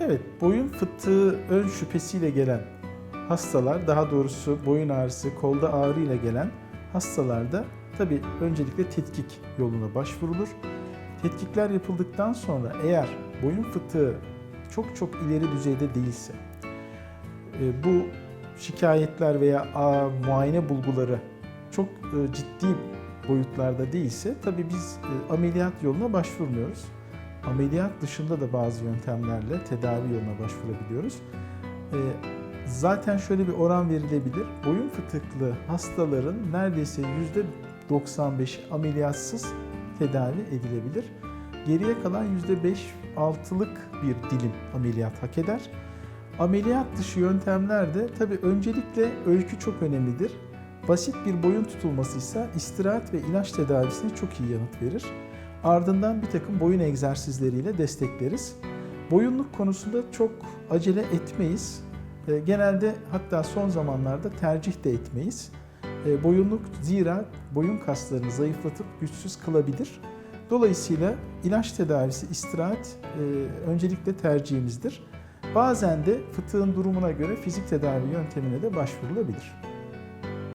Evet, boyun fıtığı ön şüphesiyle gelen hastalar, daha doğrusu boyun ağrısı, kolda ağrı ile gelen hastalarda tabii öncelikle tetkik yoluna başvurulur. Tetkikler yapıldıktan sonra eğer boyun fıtığı çok çok ileri düzeyde değilse, e, bu şikayetler veya muayene bulguları çok e, ciddi boyutlarda değilse tabii biz e, ameliyat yoluna başvurmuyoruz. Ameliyat dışında da bazı yöntemlerle tedavi yoluna başvurabiliyoruz. E, Zaten şöyle bir oran verilebilir. Boyun fıtıklı hastaların neredeyse %95 ameliyatsız tedavi edilebilir. Geriye kalan %5-6'lık bir dilim ameliyat hak eder. Ameliyat dışı yöntemlerde tabii öncelikle öykü çok önemlidir. Basit bir boyun tutulması ise istirahat ve ilaç tedavisine çok iyi yanıt verir. Ardından bir takım boyun egzersizleriyle destekleriz. Boyunluk konusunda çok acele etmeyiz. E, Genelde hatta son zamanlarda tercih de etmeyiz. E, Boyunluk zira boyun kaslarını zayıflatıp güçsüz kılabilir. Dolayısıyla ilaç tedavisi, istirahat e, öncelikle tercihimizdir. Bazen de fıtığın durumuna göre fizik tedavi yöntemine de başvurulabilir.